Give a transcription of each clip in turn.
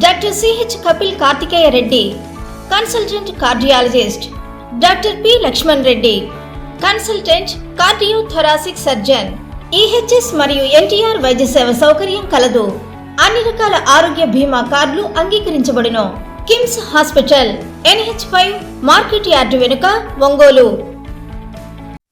Doctor CH Kapil Karthikeya Reddy consultant cardiologist doctor P Lakshman Reddy consultant cardio thoracic surgeon EHS మరియు ఎన్టీఆర్ వైద్య సేవ సౌకర్యం కలదు. అన్ని రకాల ఆరోగ్య బీమా కార్డులు అంగీకరించబడును. KIMS hospital NH five market yard వెనుక ఒంగోలు.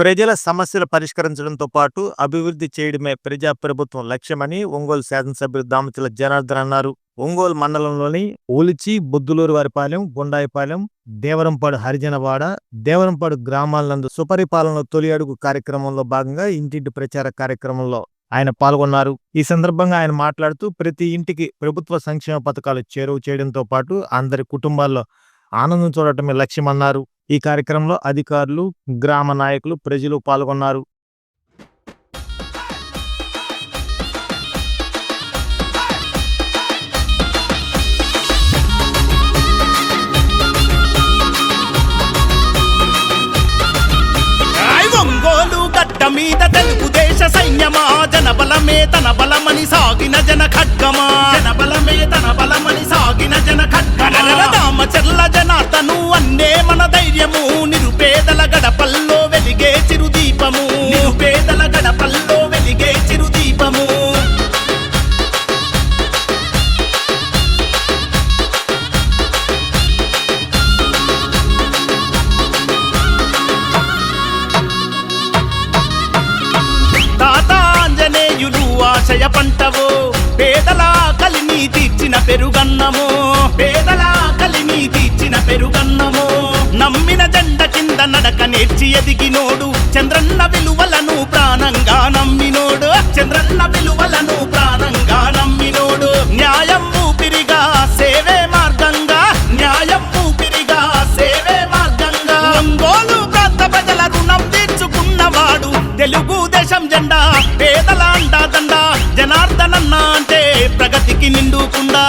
ప్రజల సమస్యలు పరిష్కరించడంతో పాటు అభివృద్ధి చేయడమే ప్రజా ప్రభుత్వం లక్ష్యమని ఒంగోలు శాసనసభ్యులు దామచల జనార్దన్ అన్నారు. ఒంగోలు మండలంలోని ఒలిచి బొద్దులూరు వారిపాలెం గుండాయిపాలెం దేవరంపాడు హరిజనవాడ దేవరంపాడు గ్రామాలందు సుపరిపాలన తొలి అడుగు కార్యక్రమంలో భాగంగా ఇంటింటి ప్రచార కార్యక్రమంలో ఆయన పాల్గొన్నారు. ఈ సందర్భంగా ఆయన మాట్లాడుతూ ప్రతి ఇంటికి ప్రభుత్వ సంక్షేమ పథకాలు చేరువ చేయడంతో పాటు అందరి కుటుంబాల్లో ఆనందం చూడటమే లక్ష్యమన్నారు. ఈ కార్యక్రమంలో అధికారులు గ్రామ నాయకులు ప్రజలు పాల్గొన్నారు. మీద తెలుగుదేశ సైన్యమా? జనబలమే తన బలమని సాగిన జన ఖడ్గమా? జనబలమే తన బలమని సాగిన జన ఖడ్గమా? రామచర్ల జనార్దను అన్నే మన ధైర్యము నిరుపేదల పెరుగన్నము పేదల కలిని తీర్చిన పెరుగన్నము. నమ్మిన జెండ కింద నడక నేర్చి ఎదిగినోడు చంద్రన్న విలువలను ప్రాణంగా నమ్మినోడు చంద్రన్న విలువలను ప్రాణంగా నమ్మినోడు. న్యాయం ఊపిరిగా సేవే నిండుకుండా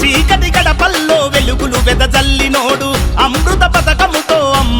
చీకటి గడపల్లో వెలుగులు వెదజల్లినోడు అమృత పథకం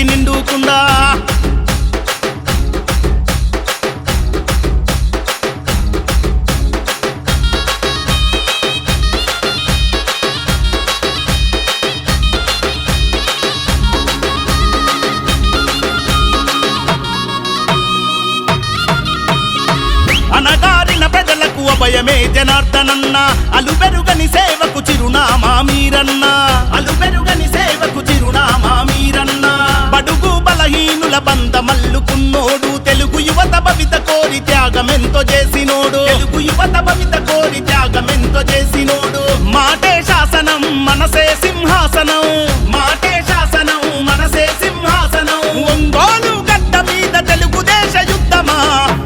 ప్రగతికి నిండుకుండా అనగారిన అభయమే జనార్దనన్న అలుబెరుగని సేవకు చిరునామా మీరన్నా. కోరి త్యాగమెంతో చేసినోడు. తెలుగు యువత భవిత కోరి త్యాగమెంతో చేసినోడు. మాటే శాసనం మనసే సింహాసనం. మాటే శాసనం మనసే సింహాసనం. ఒంగోలు గడ్డ మీద తెలుగుదేశ యుద్ధమా?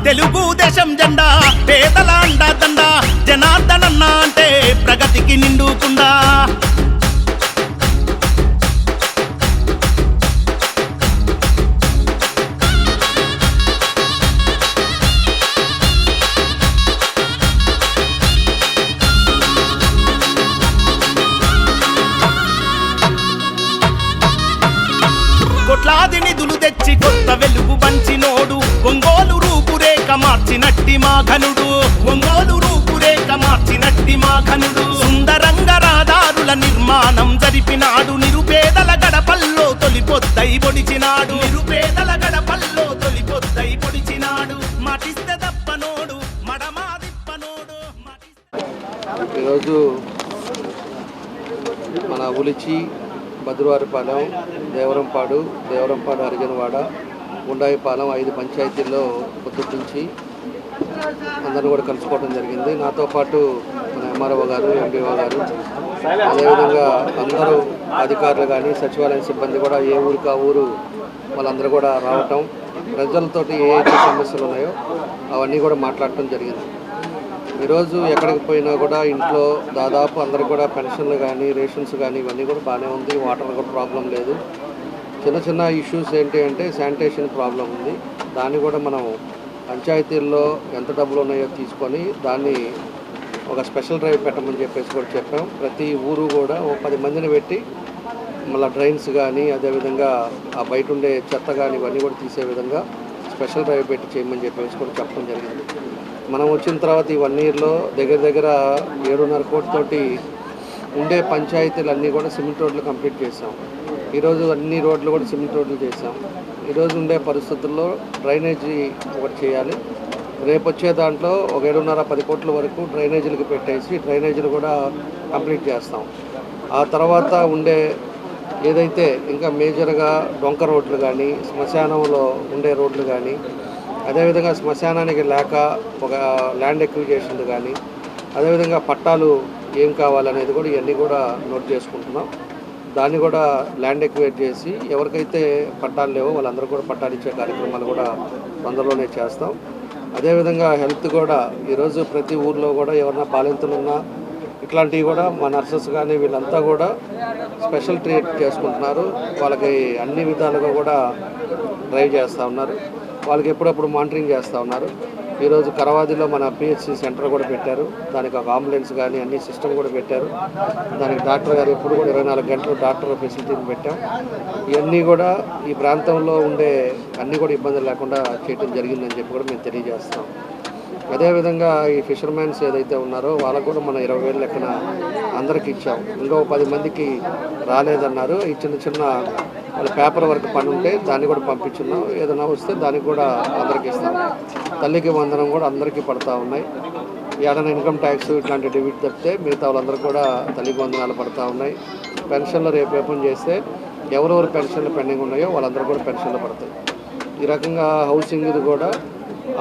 తెలుగుదేశం జెండా పేదల అండా దండ. జనార్దనన్న అంటే ప్రగతికి నిండుకుండా కోట్లాది నిధులు తెచ్చి కొత్త వెలుగు పంచినోడు ఒంగోలు రూపురేఖ మార్చినట్టి మా ఘనుడు. ఒంగోలు రూపురేఖ మార్చినట్టి ఘనుడు. సుందరంగ రహదారుల నిర్మాణం జరిపినాడు. నిరుపేదల గడపల్లో తొలిపొద్దై పొడిచినాడు. నిరుపేదల గడపల్లో తొలిపొద్దై పొడిచినాడు. మటిస్తే తప్పనోడు మడమాదిప్పనోడు ఈరోజు మన ఉలిచి మధురవారిపాలెం దేవరంపాడు దేవరంపాడు హరిజనవాడ ఉండాయిపాలెం ఐదు పంచాయతీల్లో పొద్దుటి అందరూ కూడా కలుసుకోవడం జరిగింది. నాతో పాటు మన ఎంఆర్ఓ గారు ఎండిఓ గారు అదేవిధంగా అందరూ అధికారులు కానీ సచివాలయం సిబ్బంది కూడా ఏ ఊరికి ఆ ఊరు వాళ్ళందరూ కూడా రావటం ప్రజలతోటి ఏ సమస్యలు ఉన్నాయో అవన్నీ కూడా మాట్లాడటం జరిగింది. ఈరోజు ఎక్కడికి పోయినా కూడా ఇంట్లో దాదాపు అందరికి కూడా పెన్షన్లు కానీ రేషన్స్ కానీ ఇవన్నీ కూడా బాగానే ఉంది. వాటర్ కూడా ప్రాబ్లం లేదు. చిన్న చిన్న ఇష్యూస్ ఏంటి అంటే శానిటేషన్ ప్రాబ్లం ఉంది. దాన్ని కూడా మనం పంచాయతీల్లో ఎంత డబ్బులు ఉన్నాయో తీసుకొని దాన్ని ఒక స్పెషల్ డ్రైవ్ పెట్టమని చెప్పేసి కూడా చెప్పాం. ప్రతి ఊరు కూడా ఒక పది మందిని పెట్టి మళ్ళీ డ్రైన్స్ కానీ అదేవిధంగా ఆ బయట ఉండే చెత్త కానీ ఇవన్నీ కూడా తీసే విధంగా స్పెషల్ డ్రైవ్ పెట్టి చేయమని చెప్పేసి కూడా చెప్పడం జరిగింది. మనం వచ్చిన తర్వాత ఈ వన్ ఇయర్లో దగ్గర దగ్గర ఏడున్నర కోటితోటి ఉండే పంచాయతీలన్నీ కూడా సిమెంట్ రోడ్లు కంప్లీట్ చేసాం ఈరోజు అన్ని రోడ్లు కూడా సిమెంట్ రోడ్లు చేసాం ఈరోజు ఉండే పరిస్థితుల్లో డ్రైనేజీ ఒకటి చేయాలి. రేపు వచ్చే దాంట్లో ఒక ఏడున్నర పది కోట్ల వరకు డ్రైనేజీలకు పెట్టేసి డ్రైనేజీలు కూడా కంప్లీట్ చేస్తాం. ఆ తర్వాత ఉండే ఏదైతే ఇంకా మేజర్గా డొంక రోడ్లు కానీ శ్మశానంలో ఉండే రోడ్లు కానీ అదేవిధంగా శ్మశానానికి లేక ఒక ల్యాండ్ ఎక్విజేషన్ కానీ అదేవిధంగా పట్టాలు ఏం కావాలనేది కూడా ఇవన్నీ కూడా నోట్ చేసుకుంటున్నాం. దాన్ని కూడా ల్యాండ్ ఎక్వేట్ చేసి ఎవరికైతే పట్టాలు లేవో వాళ్ళందరూ కూడా పట్టాలు ఇచ్చే కార్యక్రమాలు కూడా తొందరలోనే చేస్తాం. అదేవిధంగా హెల్త్ కూడా ఈరోజు ప్రతి ఊర్లో కూడా ఎవరైనా బాలింతలు ఉన్నా ఇట్లాంటివి కూడా మా నర్సెస్ కానీ వీళ్ళంతా కూడా స్పెషల్ ట్రీట్ చేసుకుంటున్నారు. వాళ్ళకి అన్ని విధాలుగా కూడా డ్రైవ్ చేస్తూ ఉన్నారు. వాళ్ళకి ఎప్పుడప్పుడు మానిటరింగ్ చేస్తూ ఉన్నారు. ఈరోజు కరవాదిలో మన పిహెచ్సి సెంటర్ కూడా పెట్టారు. దానికి ఒక అంబులెన్స్ కానీ అన్ని సిస్టమ్ కూడా పెట్టారు. దానికి డాక్టర్ గారు ఎప్పుడు కూడా ఇరవై నాలుగు గంటలు డాక్టర్ ఫెసిలిటీని పెట్టాం. ఇవన్నీ కూడా ఈ ప్రాంతంలో ఉండే అన్నీ కూడా ఇబ్బందులు లేకుండా చేయడం జరిగిందని చెప్పి కూడా మేము తెలియజేస్తాం అదేవిధంగా ఈ ఫిషర్మెన్స్ ఏదైతే ఉన్నారో వాళ్ళకు కూడా మనం ఇరవై వేలు లెక్కన అందరికి ఇచ్చాం. ఇంకో పది మందికి రాలేదన్నారు. ఈ చిన్న చిన్న వాళ్ళ పేపర్ వర్క్ పని ఉంటే దాన్ని కూడా పంపించున్నాం. ఏదైనా వస్తే దానికి కూడా అందరికి ఇస్తాం. తల్లికి వందనం కూడా అందరికీ పడతా ఉన్నాయి. ఏదైనా ఇన్కమ్ ట్యాక్స్ ఇట్లాంటి డెబిట్ తప్పితే మిగతా వాళ్ళందరూ కూడా తల్లికి వందనాలు పడతా ఉన్నాయి. పెన్షన్లు రేపు ఓపెన్ చేస్తే ఎవరెవరు పెన్షన్లు పెండింగ్ ఉన్నాయో వాళ్ళందరూ కూడా పెన్షన్లు పడతాయి. ఈ రకంగా హౌసింగ్ ఇది కూడా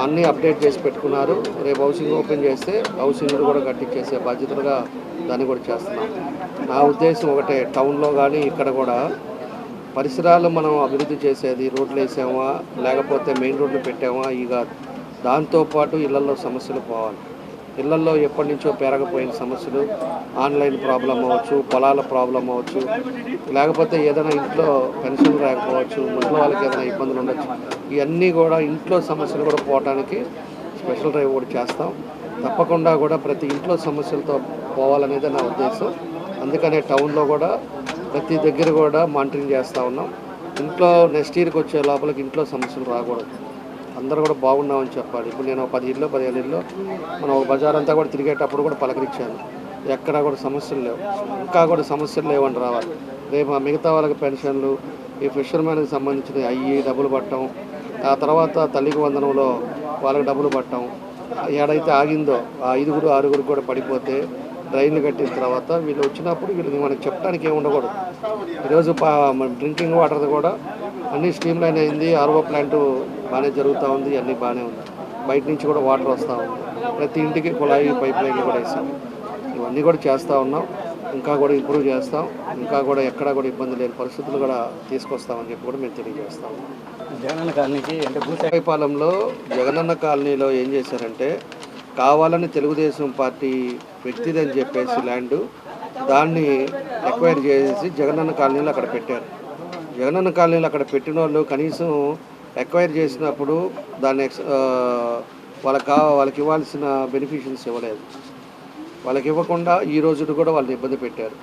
అన్నీ అప్డేట్ చేసి పెట్టుకున్నారు. రేపు హౌసింగ్ ఓపెన్ చేస్తే హౌసింగ్ కూడా కట్టించేసే బాధ్యతలుగా దాన్ని కూడా చేస్తున్నాం. నా ఉద్దేశం ఒకటే టౌన్లో కానీ ఇక్కడ కూడా పరిసరాలు మనం అభివృద్ధి చేసేది రోడ్లు వేసామా లేకపోతే మెయిన్ రోడ్లు పెట్టామా ఇక దాంతోపాటు ఇళ్ళలో సమస్యలు పోవాలి. ఇళ్ళలో ఎప్పటి నుంచో పెరగపోయిన సమస్యలు ఆన్లైన్ ప్రాబ్లం అవ్వచ్చు పొలాల ప్రాబ్లం అవ్వచ్చు లేకపోతే ఏదైనా ఇంట్లో పెన్షన్ రాకపోవచ్చు ఇంట్లో వాళ్ళకి ఏదైనా ఇబ్బందులు ఉండొచ్చు. ఇవన్నీ కూడా ఇంట్లో సమస్యలు కూడా పోవడానికి స్పెషల్ డ్రైవ్ కూడా చేస్తాం. తప్పకుండా కూడా ప్రతి ఇంట్లో సమస్యలతో పోవాలనేది నా ఉద్దేశం. అందుకనే టౌన్లో కూడా ప్రతి దగ్గర కూడా మానిటరింగ్ చేస్తూ ఉన్నాం. ఇంట్లో నెక్స్ట్ ఇయర్కి వచ్చే లోపలికి ఇంట్లో సమస్యలు రాకూడదు. అందరూ కూడా బాగున్నామని చెప్పాలి. ఇప్పుడు నేను పది ఇళ్ళు పదిహేను ఇళ్ళు మనం ఒక బజార్ అంతా కూడా తిరిగేటప్పుడు కూడా పలకరించాను. ఎక్కడా కూడా సమస్యలు లేవు. ఇంకా కూడా సమస్యలు లేవని రావాలి. రేపు మిగతా వాళ్ళకి పెన్షన్లు ఈ ఫిషర్మెన్కి సంబంధించిన అయ్యి డబ్బులు పట్టడం ఆ తర్వాత తల్లికి వందనంలో వాళ్ళకి డబ్బులు పట్టడం ఏడైతే ఆగిందో ఆ ఐదుగురు ఆరుగురు కూడా పడిపోతే డ్రైన్లు కట్టిన తర్వాత వీళ్ళు వచ్చినప్పుడు వీళ్ళకి మనకి చెప్పడానికి ఏమి ఉండకూడదు. ఈరోజు డ్రింకింగ్ వాటర్ కూడా అన్ని స్ట్రీమ్ లైన్ అయింది. ఆర్ఓ ప్లాంట్ బాగానే జరుగుతూ ఉంది అన్నీ బాగానే ఉంది బయట నుంచి కూడా వాటర్ వస్తూ ఉంది. ప్రతి ఇంటికి కుళాయి పైప్ లైన్లు కూడా వేసాం. ఇవన్నీ కూడా చేస్తూ ఉన్నాం. ఇంకా కూడా ఇంప్రూవ్ చేస్తాం. ఇంకా కూడా ఎక్కడా కూడా ఇబ్బంది లేని పరిస్థితులు కూడా తీసుకొస్తామని చెప్పి కూడా మేము తెలియజేస్తాం జగనన్న కాలనీకి అంటే భూ పాలెంలో జగనన్న కాలనీలో ఏం చేశారంటే కావాలని తెలుగుదేశం పార్టీ వ్యక్తిది అని చెప్పేసి ల్యాండ్ దాన్ని ఎక్వైర్ చేసి జగనన్న కాలనీలో అక్కడ పెట్టారు. జగనన్న కాలనీలో అక్కడ పెట్టిన వాళ్ళు కనీసం ఎక్వైర్ చేసినప్పుడు దాన్ని ఎక్స్- వాళ్ళకి కావ వాళ్ళకి ఇవ్వాల్సిన బెనిఫిషియన్స్ ఇవ్వలేదు. వాళ్ళకి ఇవ్వకుండా ఈ రోజు కూడా వాళ్ళని ఇబ్బంది పెట్టారు.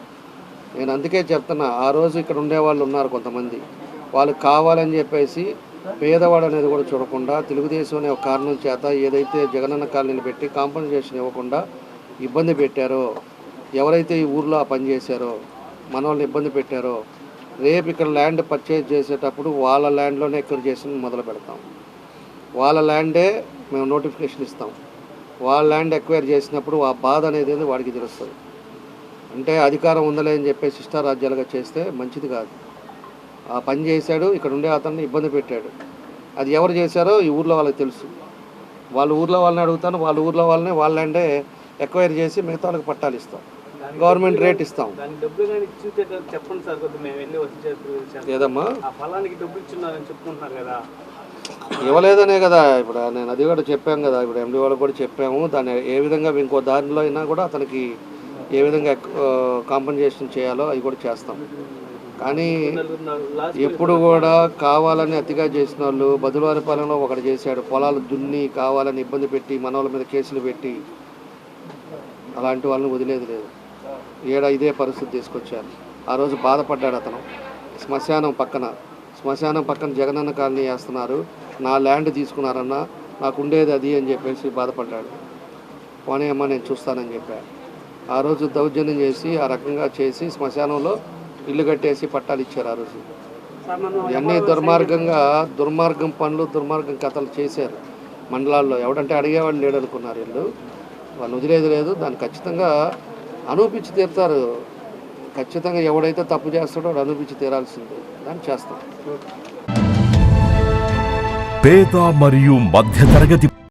నేను అందుకే చెప్తున్నా ఆ రోజు ఇక్కడ ఉండే వాళ్ళు ఉన్నారు కొంతమంది. వాళ్ళకి కావాలని చెప్పేసి పేదవాడు అనేది కూడా చూడకుండా తెలుగుదేశం అనే ఒక కారణం చేత ఏదైతే జగనన్న కాలనీలు పెట్టి కాంపన్సేషన్ ఇవ్వకుండా ఇబ్బంది పెట్టారో ఎవరైతే ఈ ఊర్లో ఆ పని చేశారో మన వాళ్ళని ఇబ్బంది పెట్టారో రేపు ఇక్కడ ల్యాండ్ పర్చేజ్ చేసేటప్పుడు వాళ్ళ ల్యాండ్లోనే ఎక్కడ చేసి మొదలు పెడతాం. వాళ్ళ ల్యాండే మేము నోటిఫికేషన్ ఇస్తాం. వాళ్ళ ల్యాండ్ ఎక్వైర్ చేసినప్పుడు ఆ బాధ అనేది వాడికి తెలుస్తుంది. అంటే అధికారం ఉందలే అని చెప్పేసి ఇష్టారాజ్యాలుగా చేస్తే మంచిది కాదు. ఆ పని చేశాడు ఇక్కడ ఉండే అతన్ని ఇబ్బంది పెట్టాడు. అది ఎవరు చేశారో ఈ ఊర్లో వాళ్ళకి తెలుసు. వాళ్ళ ఊర్లో వాళ్ళని అడుగుతాను వాళ్ళ ఊర్లో వాళ్ళని వాళ్ళ ల్యాండే ఎక్వైర్ చేసి మిగతా వాళ్ళకి పట్టాలు ఇస్తాం. గవర్నమెంట్ రేట్ ఇస్తాం. చెప్పండి సార్ మేము ఏదమ్మా? ఫలానికి డబ్బులు ఇచ్చున్నారని చెప్పుకుంటున్నారు కదా. ఇవ్వలేదనే కదా ఇప్పుడు నేను అది కూడా చెప్పాం కదా ఇప్పుడు ఎండి వాళ్ళకి కూడా చెప్పాము దాన్ని ఏ విధంగా ఇంకో దారిలో అయినా కూడా అతనికి ఏ విధంగా కాంపన్సేషన్ చేయాలో అవి కూడా చేస్తాం. కానీ ఎప్పుడు కూడా కావాలని అతిగా చేసిన వాళ్ళు బదులవారిపాలెంలో ఒకటి చేశాడు పొలాలు దున్ని కావాలని ఇబ్బంది పెట్టి మన వాళ్ళ మీద కేసులు పెట్టి అలాంటి వాళ్ళని వదిలేదు లేదు. ఏడ ఇదే పరిస్థితి తీసుకొచ్చారు. ఆ రోజు బాధపడ్డాడు అతను. శ్మశానం పక్కన శ్మశానం పక్కన జగనన్న కాలనీ వేస్తున్నారు. నా ల్యాండ్ తీసుకున్నారన్న నాకు ఉండేది అది అని చెప్పేసి బాధపడ్డాడు. పోనేమ్మా నేను చూస్తానని చెప్పాను ఆ రోజు దౌర్జన్యం చేసి ఆ రకంగా చేసి శ్మశానంలో ఇల్లు కట్టేసి పట్టాలు ఇచ్చారు ఆ రోజు. ఇవన్నీ దుర్మార్గంగా దుర్మార్గం పనులు దుర్మార్గం కథలు చేశారు మండలాల్లో. ఎవడంటే అడిగేవాళ్ళు లేడనుకున్నారు వీళ్ళు. వాళ్ళు వదిలేదు లేదు. దాన్ని ఖచ్చితంగా అనుపించి తీరుతారు. ఖచ్చితంగా ఎవడైతే తప్పు చేస్తాడో వాడు అనూపించి తీరాల్సిందే. దాన్ని చేస్తాం. పేద మరియు మధ్యతరగతి